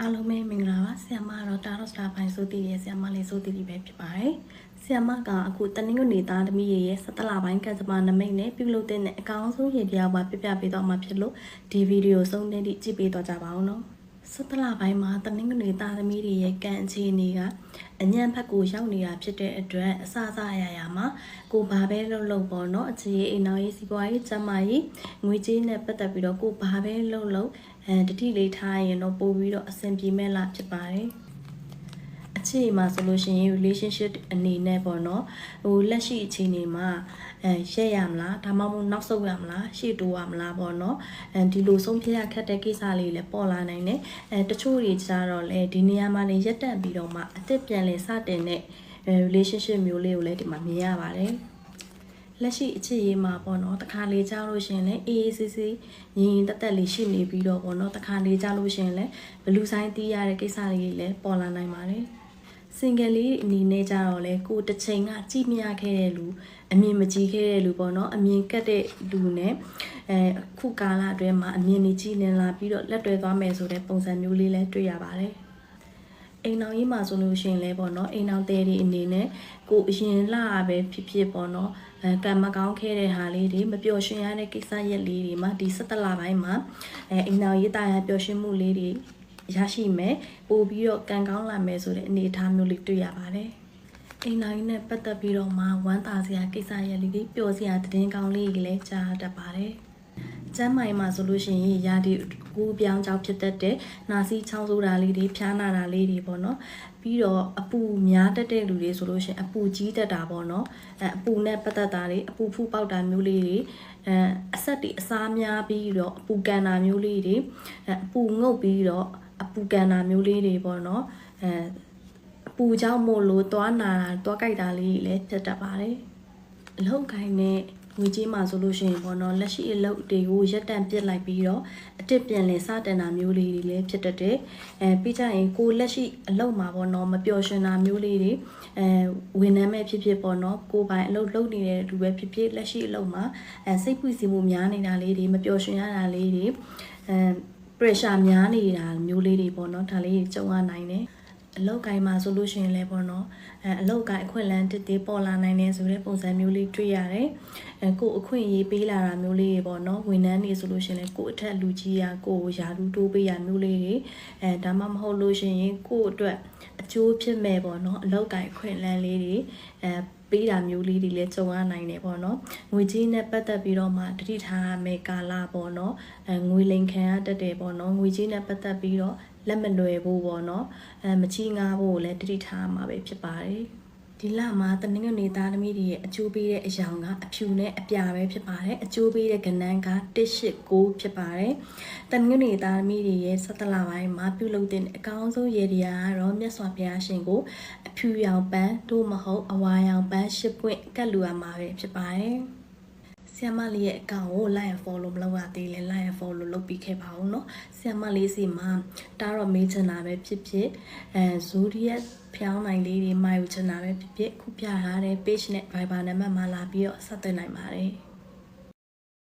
အားလုံးပဲမင်္ဂလာပါဆရာမတော့တာရော့စတာပိုင်းဆိုတည်ရဲ့ဆရာမလေးဆိုတည်တည်ပဲဖြစ်ပါတယ်ဆရာမကအခုတနင်္ဂနွေသားသမီးရဲ့စက်တလပိုင်းကစပါနမိတ်နဲ့ပြုလုပ်တဲ့အကောင်းဆုံးရည်တရားပါပြပြပေးတော့မှာဖြစ်လို့ဒီဗီဒီယိုဆုံးတဲ့တိကြည့်ပေးတော့ကြပါအောင်နော် စက်တလပိုင်းမှာတနင်္ဂနွေသားသမီးတွေရဲ့ကံအခြေအနေကအညံဖက်ကိုရောက်နေတာဖြစ်တဲ့အတွက်အစအစအရာရာမှာကိုဘာပဲလုပ်လုပ်ပေါ့နော်အခြေအိမ်တော်ရေးစီးပွားရေးကျန်းမာရေးငွေကြေးနဲ့ပတ်သက်ပြီးတော့ကိုဘာပဲလုပ်လုပ်အဲတတိလေးထားရင်တော့ပို့ပြီးတော့အဆင်ပြေမဲ့လားဖြစ်ပါတယ် အခြေမှာဆိုလို့ရှိရင် relationship အနေနဲ့ပေါ့နော်ဟိုလက်ရှိအခြေအနေမှာအဲရက်ရမလားဒါမှမဟုတ်နောက်ဆုတ်ရမလားရှေ့တိုးရမလားပေါ့နော်အဲဒီလိုဆုံးဖြတ်ရခက်တဲ့ကိစ္စလေးလည်းပေါ်လာနိုင်တယ်အဲတချို့တွေကြတော့လေဒီနေရာမှာနေရက်တက်ပြီးတော့မှအစ်စ်ပြန်လဲစတင်တဲ့ relationship မျိုးလေးကိုလည်းဒီမှာမြင်ရပါတယ်လက်ရှိအခြေရေးမှာပေါ့နော်တခါလေကြားလို့ရှရင်လဲ AACC ညီရင်တက်တက်လေးရှိနေပြီးတော့ပေါ့နော်တခါလေကြားလို့ရှရင်လဲဘလူးဆိုင်တီးရတဲ့ကိစ္စလေးတွေလည်းပေါ်လာနိုင်ပါတယ် စင်ကယ်လေးအနေနဲ့ကြတော့လေကိုတစ်ချိန်ကကြည့်မရခဲ့တဲ့လူအမြင်မကြည့်ခဲ့တဲ့လူပေါ့နော်အမြင်ကတ်တဲ့လူနဲ့အဲခုကာလအတွင်းမှာအမြင်ကြီးကြည့်နေလာပြီးတော့လက်တွဲသွားမယ်ဆိုတဲ့ပုံစံမျိုးလေးလည်းတွေ့ရပါတယ်အိမ်အောင်ကြီးမှာဆိုလို့ရှိရင်လည်းပေါ့နော်အိမ်အောင်တဲတွေအနေနဲ့ကိုအရင်လာပဲဖြစ်ဖြစ်ပေါ့နော်အဲကံမကောင်းခဲ့တဲ့ဟာလေးတွေမပျော်ရွှင်ရတဲ့ကိစ္စရက်လေးတွေမှာဒီ17လပိုင်းမှာအဲအိမ်အောင်ရေးတာရပျော်ရွှင်မှုလေးတွေ ရရှိမယ်ပို့ပြီးတော့ကံကောင်းလာမယ်ဆိုတဲ့အနေအထားမျိုးလေးတွေ့ရပါတယ်အိမ်အောင်ကြီးနဲ့ပတ်သက်ပြီးတော့မှဝမ်းသာစရာကိစ္စရက်လေးတွေပျော်စရာသတင်းကောင်းလေးတွေလည်းကြားတတ်ပါတယ်ကျမ်းမိုင်မှာဆိုလို့ရှိရင်ရာဒီကူပြောင်းကြောင်းဖြစ်တတ်တဲ့နာစီချောင်းဆိုတာလေးတွေဖျားနာတာလေးတွေပေါ့နော်ပြီးတော့အပူများတတ်တဲ့လူတွေဆိုလို့ရှိရင်အပူကြီးတတ်တာပေါ့နော်အဲအပူနဲ့ပတ်သက်တာတွေအပူဖူးပေါက်တာမျိုးလေးတွေအဲအဆက်တွေအစားများပြီးတော့အပူကန်တာမျိုးလေးတွေအဲအပူငုတ်ပြီးတော့ အပူကန်တာမျိုးလေးတွေပေါ့နော်အဲအပူကြောင့်မို့လို့သွားနာတာသွားကြိုက်တာလေးတွေလည်းဖြစ်တတ်ပါတယ်အလောက်ကိုင်းနဲ့ငွေကြီးမှာဆိုလို့ရှိရင်ပေါ့နော်လက်ရှိအလုပ်တွေကိုရက်တန့်ပစ်လိုက်ပြီးတော့အတစ်ပြန်လည်စတင်တာမျိုးလေးတွေလည်းဖြစ်တတ်တယ်အဲပြီးကြရင်ကိုလက်ရှိအလုပ်မှာပေါ့နော်မပျော်ရွှင်တာမျိုးလေးတွေအဲဝန်ထမ်းမဲ့ဖြစ်ဖြစ်ပေါ့နော်ကိုပိုင်အလုပ်လုပ်နေတဲ့လူပဲဖြစ်ဖြစ်လက်ရှိအလုပ်မှာအဲစိတ်ပွစီမှုများနေတာလေးတွေမပျော်ရွှင်ရတာလေးတွေအဲ pressure များနေတာမျိုးလေးတွေပေါ့နော်ဒါလေးကြုံရနိုင်တယ်အလောက်ကိုင်းမှာဆိုလို့ရှိရင်လည်းပေါ့နော်အဲအလောက်ကိုင်းအခွင့်အလမ်းတစ်တေးပေါ်လာနိုင်တယ်ဆိုတဲ့ပုံစံမျိုးလေးတွေ့ရတယ်အဲကိုအခွင့်အရေးပေးလာတာမျိုးလေးတွေပေါ့နော်ဝန်ထမ်းတွေဆိုလို့ရှိရင်လည်းကိုအထက်လူကြီးရာကိုယာလူတိုးပေးရမျိုးလေးတွေအဲဒါမှမဟုတ်လို့ရှိရင်ကိုအတွက်အကျိုးဖြစ်မဲ့ပေါ့နော်အလောက်ကိုင်းအခွင့်အလမ်းလေးတွေအဲပေးတာမျိုးလေးတွေလည်းကြုံရနိုင်တယ်ပေါ့နော်ငွေကြီးနဲ့ပတ်သက်ပြီးတော့မှတတိထားရမယ်ကာလပေါ့နော်အဲငွေလိမ်ခံရတတ်တယ်ပေါ့နော်ငွေကြီးနဲ့ပတ်သက်ပြီးတော့လက်မလွယ်ဘူးပေါ့နော်အဲမချီငားဖို့လည်းတတိထားမှာပဲဖြစ်ပါတယ် ဒီလမှာတနင်္ဂနွေသားသမီးတွေရဲ့အကျိုးပေးတဲ့အယောင်ကအဖြူနဲ့အပြာပဲဖြစ်ပါတယ်အကျိုးပေးတဲ့ကဏ္ဍက189ဖြစ်ပါတယ်တနင်္ဂနွေသားသမီးတွေရဲ့17လပိုင်းမှာပြုလုပ်တဲ့အကောင်းဆုံးရေဒီယာကတော့မြတ်စွာဘုရားရှင်ကိုအဖြူရောင်ပန်းတို့မဟုတ်အဝါရောင်ပန်းရှစ်ပွင့်ကတ်လူရမှာပဲဖြစ်ပါတယ် ဆီယမလေးရဲ့အကောင့်ကို like and follow မလုပ်ရသေးလဲ like and follow လုပ်ပြီးခဲ့ပါဦးเนาะဆီယမလေးစီမှာတားတော့မေးချင်တာပဲဖြစ်ဖြစ်အဲ zodiac ဖျောင်းနိုင်လေးတွေမှာယူချင်တာပဲဖြစ်ဖြစ်ခုပြထားတဲ့ page နဲ့ Viber နံပါတ်မှာလာပြီးတော့ဆက်သွင်းနိုင်ပါတယ်